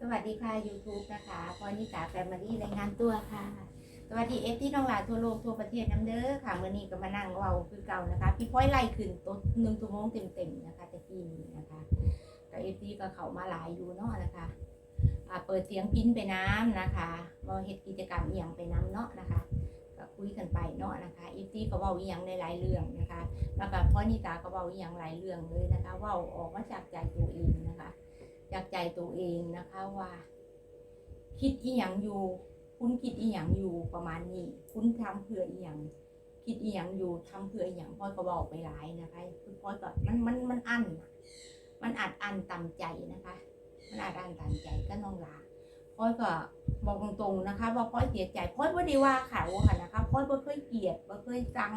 สวัสดีค่ะ YouTube นะคะพรนิสาแฟมิลี่รายงานตัวค่ะ สวัสดีเอฟที่น้องหลาทั่วโลกทั่วประเทศน้ำเด้อค่ะเมื่อนี้ก็มานั่งเว้าคือเก่านะคะ พี่พ้อยไล่ขึ้นตัวหนึ่งชั่วโมงเต็มๆนะคะแต่กี้นี้นะคะก็เอฟซีก็เข้ามาหลายอยู่เนาะนะคะอ่าเปิดเสียงพินไปน้ำนะคะว่าเฮ็ดกิจกรรมเอียงไปน้ำเนาะนะคะก็คุยกันไปเนาะนะคะเอฟซีก็เว้าอียงในหลายเรื่องนะคะ แล้วก็พ่อนิตาก็เว้าอียงหลายเรื่องเลยนะคะเว้าออกมาจากใจตัวเองนะคะ จากใจตัวเองนะคะว่า คิดอีหยังอยู่ คุณคิดอีหยังอยู่ประมาณนี้ คุณทำเพื่ออีหยังคิดอีหยังอยู่ทำเพื่ออีหยังพ่อยก็บอกไปหลายนะคะ คุณพ่อยก็มันมันมันอั้นมันอัดอั้นต่ำใจนะคะ มันอัดอั้นต่ำใจก็น้องลาพ่อยก็บอกตรงๆนะคะว่าพ่อยเสียใจพ่อยว่าดีว่าเขาค่ะนะคะพ่อยบ่เคยเกลียดบ่เคยจัง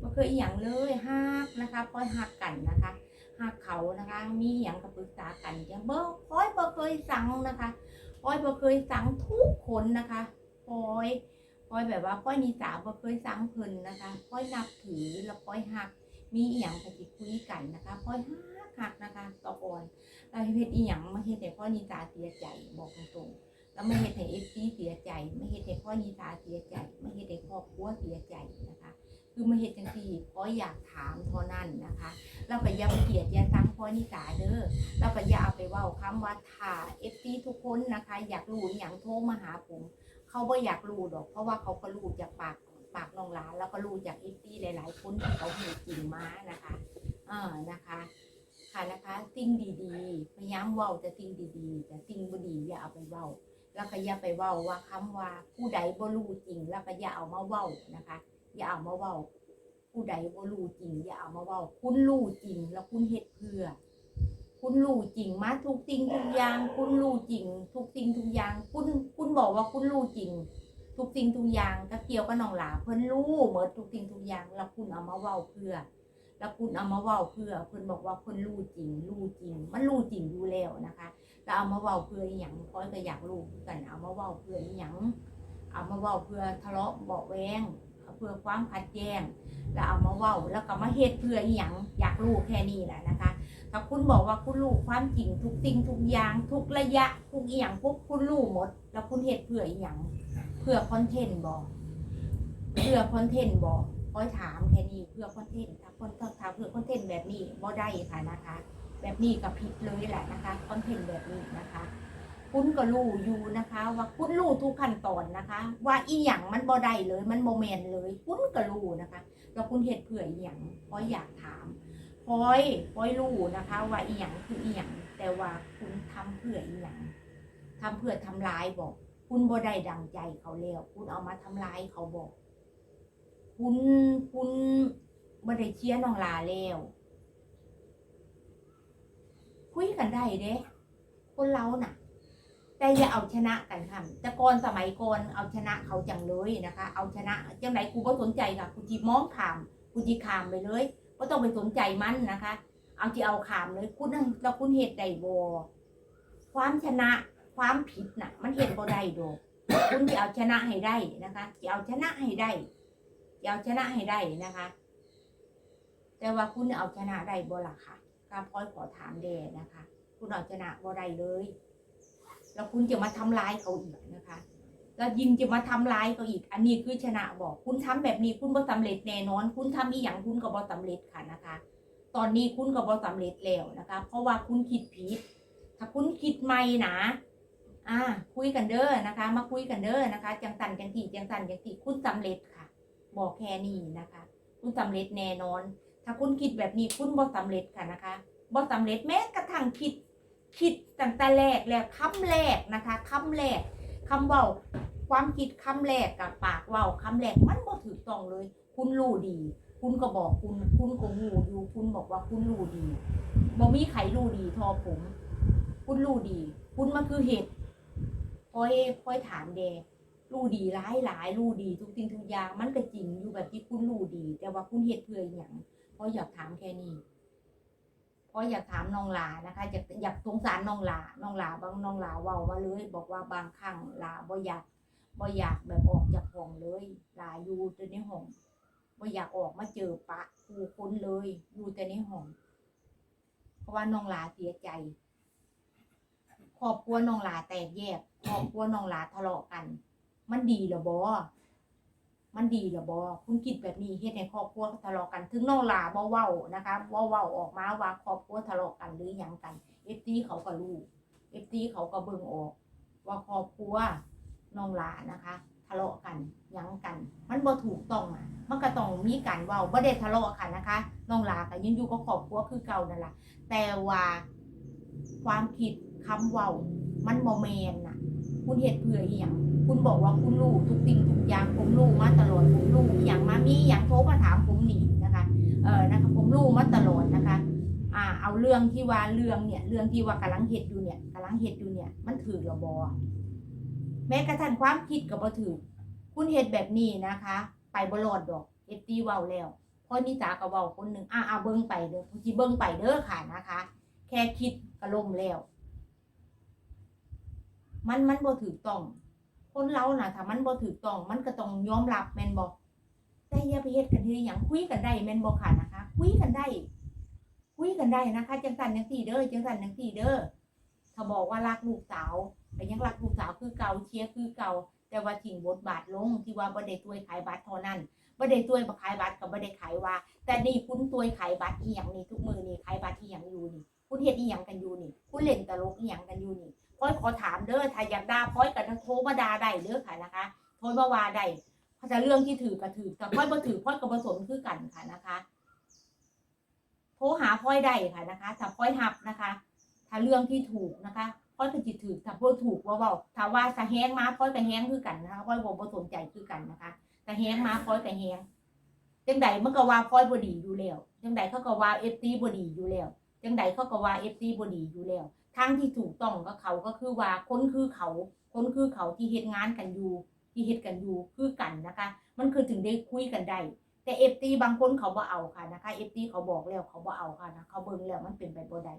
บ่เคยอีหยังเลยฮักนะคะพ่อยฮักกันนะคะ หากเขานะคะ มีอย่างกับปรึกษากันจังเบอร์พอยบ่เคยสั่งนะคะพอยบ่เคยสั่งทุกคนนะคะพอยพอยแบบว่าพอยนิสาบ่เคยสั่งเพิ่นนะคะพอยนับถือแล้วพอยหัก มีอีหยังก็สิคุยกันนะคะพอยหักหักนะคะต่อก่อนแล้วเฮ็ดอีหยังมาเฮ็ดให้พ่อนิสาเสียใจบอกตรงๆแล้วไม่เฮ็ดให้ FC เสียใจ ไม่เฮ็ดให้พ่อนิสาเสียใจ ไม่เฮ็ดให้ครอบครัวเสียใจนะคะ คือมาเฮ็ดจังซี่เพราะอยากถามเท่านั้นนะคะ เราก็อย่าไปเกลียดอย่าซังพ่อนิสาเด้อเราก็อย่าเอาไปเว่าคำว่าถ้าเอฟซีทุกคนนะคะ อยากรู้อย่างโทรมาหาผม เขาบ่อยากรู้ดอก เพราะว่าเขาก็รู้จากปากปากน้องหลานแล้วก็รู้จากเอฟซีหลาย ๆ คนที่เขาหูจริงมานะคะเออนะคะค่ะนะคะสิ่งดีๆพยายามเว้าแต่สิ่งดีๆ แต่สิ่งบ่ดีอย่าเอาไปเว้าแล้วก็อย่าไปเว้าว่าคำว่าผู้ใดบ่รู้จริง แล้วก็อย่าเอามาเว้านะคะ อย่าเอามาเว้าผู้ใดบ่รู้จริง อย่าเอามาเว้าคุณรู้จริง แล้วคุณเฮ็ดเพื่อ คุณรู้จริงมาทุกสิ่งทุกอย่าง คุณรู้จริง ทุกสิ่งทุกอย่าง คุณคุณบอกว่าคุณรู้จริง ทุกสิ่งทุกอย่างก็เกี่ยวกับน้องหลาเพิ่นรู้หมดทุกสิ่งทุกอย่าง แล้วคุณเอามาเว้าเพื่อ แล้วคุณเอามาเว้าเพื่อเพิ่นบอกว่าเพิ่นรู้จริง รู้จริง มันรู้จริงอยู่แล้วนะคะแล้วเอามาเว้าเพื่ออีหยังพอยก็อยากรู้กันเอามาเว้าเพื่ออีหยังเอามาเว้าเพื่อทะเลาะเบาแวง เพื่อความขัดแย้งแล้วเอามาเว้าแล้วก็มาเฮ็ดเพื่ออีหยังอยากรู้แค่นี้แหละนะคะถ้าคุณบอกว่าคุณรู้ความจริงทุกสิ่งทุกอย่างทุกระยะทุกอีหยังปุ๊บคุณรู้หมด แล้วคุณเฮ็ดเพื่ออีหยังเพื่อคอนเทนต์บอกเพื่อคอนเทนต์บอกคอยถามแค่นี้เพื่อคอนเทนต์ถ้าคนถ้าเพื่อคอนเทนต์แบบนี้บ่ได้ค่ะนะคะ แบบนี้ก็ผิดเลยแหละนะคะคอนเทนต์แบบนี้นะคะ คุณก็รู้อยู่นะคะ ว่าคุณรู้ทุกขั้นตอนนะคะ ว่าอีหยังมันบ่ได้เลย มันโมเมนเลยคุณก็รู้นะคะแล้วคุณเฮ็ดเพื่ออีหยังพอยอยากถามพอยพอยรู้นะคะ ว่าอีหยังคืออีหยังแต่ว่าคุณทำเพื่ออีหยังทำเพื่อทำร้ายบอก คุณบ่ได้ดังใจเขาแล้วคุณเอามาทำร้ายเขาบอก คุณคุณบ่ได้เชียร์น้องลาแล้วคุยกันได้เด้คนเราน่ะ แต่อย่าเอาชนะกันค่ะต่ก่อนสมัยก่อนเอาชนะเขาจังเลยนะคะ เอาชนะจังไหนกูก็สนใจค่ะกูจีมองขามกูจีขามไปเลยก็ต้องไปสนใจมันนะคะ เอาจีเอาขามเลยคุณนั่งแล้วคุณเหตุใดบอความชนะความผิดน่ะ มันเหตุบ่ได้ดอกคุณจะเอาชนะให้ได้นะคะจะเอาชนะให้ได้จะเอาชนะให้ได้นะคะ แต่ว่าคุณเอาชนะได้บ่ล่ะค่ะการพอยขอถามแดนะคะ คุณเอาชนะบ่ได้เลย แล้วคุณจะมาทำร้ายเขาอีกนะคะ แล้วยิงจะมาทำร้ายเขาอีก อันนี้คือชนะบอก คุณทำแบบนี้คุณบ่สำเร็จแน่นอน คุณทำอีหยังคุณก็บ่สำเร็จค่ะนะคะ ตอนนี้คุณก็บ่สำเร็จแล้วนะคะ เพราะว่าคุณคิดผิด ถ้าคุณคิดใหม่นะอ่าคุยกันเด้อนะคะ มาคุยกันเด้อนะคะ จังสันจังตีจังสันจังตีคุณสำเร็จค่ะ บอกแค่นี้นะคะ คุณสำเร็จแน่นอน ถ้าคุณคิดแบบนี้คุณบ่สำเร็จค่ะนะคะบ่สำเร็จแม้กระทั่งคิด คิดตั้งแต่แรกแล้วคำแรกนะคะคำแรกคำเว้าความคิดคำแรกกับปากเว้าคำแรกมันบ่ถูกต้องเลย คุณรู้ดี คุณก็บอกคุณ คุณก็หูอยู่ คุณบอกว่าคุณรู้ดีบ่มีใครรู้ดีทอผม คุณรู้ดี คุณมันคือเหตุพอยพอยถามแดรู้ดีหลายหลายรู้ดีทุกสิ่งทุกอย่างมันก็จริงอยู่แบบที่คุณรู้ดี แต่ว่าคุณเหตุเพื่ออย่างเพอยอยากถามแค่นี้ เพราะอยากถามน้องหลานะคะ อยากอยากสงสารน้องหลาน้องหลาบางน้องหลาเว้ามาเลย บอกว่าบางครั้งหลาบ่อยากบ่อยากแบบออกจากห้องเลยหลาอยู่แต่ในห้องบ่อยากออกมาเจอปะผู้คนเลยอยู่แต่ในห้องเพราะว่าน้องหลาเสียใจครอบครัวน้องหลาแตกแยกครอบครัวน้องหลาทะเลาะกัน มันดีหรอบอ มันดีเหรอบอคุณคิดแบบนี้เฮ็ดให้ครอบครัวทะเลาะกัน ถึงน้องหลาบ่เว้านะคะบ่เว้าออกมาว่าครอบครัวทะเลาะกันหรือหยังกันเอฟซีเขาก็รู้เอฟซีเขาก็เบิ่งออก ว่าครอบครัวน้องหลานะคะ ทะเลาะกันหยังกัน มันบ่ถูกต้องอะมันก็ต้องมีการเว้าบ่ได้ทะเลาะกันนะคะน้องหลาก็ยังอยู่กับครอบครัวคือเก่านั่นล่ะแต่ว่าความคิดคำเว้ามันบ่แมนน่ะ คุณเฮ็ดเพื่ออีหยัง คุณบอกว่าคุณรู้ทุกสิ่งทุกอย่างผมรู้มาตลอดผมรู้อย่างมามีอย่างโทรมาถามผมหนีนะคะเออนะคะผมรู้มาตลอดนะคะอ่าเอาเรื่องที่ว่าเรื่องเนี่ยเรื่องที่ว่ากำลังเฮ็ดอยู่เนี่ยกำลังเฮ็ดอยู่เนี่ยมันถือหระบอแม้กระทั่งความคิดก็บ่ถือคุณเฮ็ดแบบนี้นะคะ ไปบ่รอดดอกเอฟตีเว้าแล้วพ่อนิสาก็เว้าคนหนึ่งอ่าเอาเบิ่งไปเด้อที่เบิ่งไปเด้อค่ะนะคะ แค่คิดก็ล่มแล้ว มันมันบ่ถูกต้อง คนเราน่ะถ้ามันบ่ถูกต้องมันก็ต้องยอมรับแม่นบ่แต่อย่าไปเฮ็ดกันทีหยังคุยกันได้แม่นบ่ค่ะนะคะ คุยกันได้ คุยกันได้นะคะจังสันจังสี่เด้อจังสันจังสี่เด้อถ้าบอกว่ารักลูกสาวแต่ยังรักลูกสาวคือเก่าเชียร์คือเก่า แต่ว่าทิ้งบทบาทลงที่ว่าบ่ได้ตัวยขายบัตรเท่านั้นบ่ได้ตัวยบ่ขายบัตรกับบ่ได้ขายว่า แต่นี่คุณตัวยขายบัตรอีหยังนี่ทุกมือนี่ขายบัตรอีหยังอยู่นี่คุณเฮ็ดอีหยังกันอยู่นี่ คุณเล่นตลกอีหยังกันอยู่นี่ พอยขอถามเด้อถ้าอยากด่าพอยก็โทรมาด่าได้เด้อค่ะนะคะโทรมาว่าได้เพราะแต่เรื่องที่ถือก็ถือแต่พอยบ่ถือพอยก็บ่สนคือกันค่ะนะคะโทรหาพ่อยได้ค่ะนะคะถ้าพ่อยหับนะคะ ถ้าเรื่องที่ถูกนะคะพ่อยก็จิตถือถ้าพ่อยถูกว่าเบาถ้าว่าสะแห้งมาพ่อยก็แห้งคือกันนะคะพ่อยบ่บ่สนใจคือกันนะคะแต่แห้งมาพ่อยก็แห้งจังใดมันก็ว่าพ่อยบ่ดีอยู่แล้วจังใดเขาก็ว่าเอฟซีบ่ดีอยู่แล้วจังใดเขาก็ว่าเอฟซีบ่ดีอยู่แล้ว ทางที่ถูกต้องก็เขาก็คือว่าคนคือเขา คนคือเขาที่เฮ็ดงานกันอยู่ ที่เฮ็ดกันอยู่คือกันนะคะ มันคือถึงได้คุยกันได้แต่เอฟตีบางคนเขาบ่เอาค่ะนะคะเอฟตีเขาบอกแล้วเขาบ่เอาค่ะนะเขาเบิ่งแล้วมันเป็นไปบ่ได้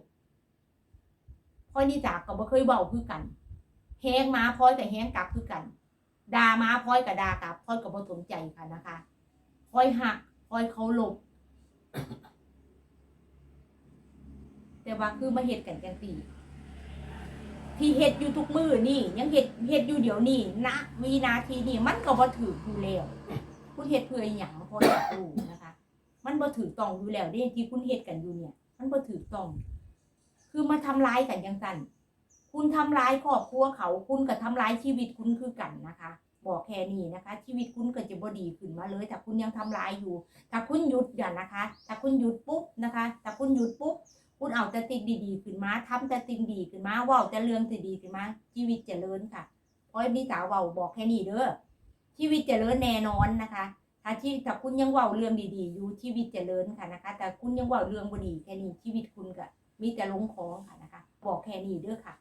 พอยนี่จากก็บ่เคยเว้าคือกันแฮงมาพลอยกับแฮงกลับคือกันด่ามาพลอยกับด่ากลับพลอยก็บ่สนใจค่ะนะคะพลอยหักพลอยเขาหลบแต่ว่าคือมาเฮ็ดกันจังซี่ ที่เฮ็ดอยู่ทุกมือนี่ ยังเฮ็ดเฮ็ดอยู่เดี๋ยวนี้ณวินาทีนี้มันก็บ่ถืออยู่แล้วคุณเฮ็ดเพื่ออหยังพออยากรู้นะคะ มันบ่ถูกต้องอยู่แล้วเด้ที่คุณเฮ็ดกันอยู่เนี่ย มันบ่ถูกต้อง คือมาทำร้ายกันจังซั่นคุณทำร้ายครอบครัวเขา คุณก็ทำร้ายชีวิตคุณคือกันนะคะบอกแค่นี้นะคะ ชีวิตคุณก็จะบ่ดีขึ้นมาเลยถ้าคุณยังทำร้ายอยู่ ถ้าคุณหยุดอย่านะคะ ถ้าคุณหยุดปุ๊บนะคะ ถ้าคุณหยุดปุ๊บ คุณเอาแต่ติดดีๆขึ้นมาทำแต่ติงดีขึ้นมาว่าแต่เรื่องที่ดีขึ้นมาชีวิตเจริญค่ะเพราะมีสาวเบาบอกแค่นี้เด้อชีวิตเจริญแน่นอนนะคะ ถ้าที่ถ้าคุณยังเว่าเรื่องดีๆ อยู่ชีวิตเจริญค่ะนะคะ แต่คุณยังเว่าเรื่องบดีแค่นี้ชีวิตคุณก็มีแต่ลงของค่ะนะคะ บอกแค่นี้เด้อค่ะ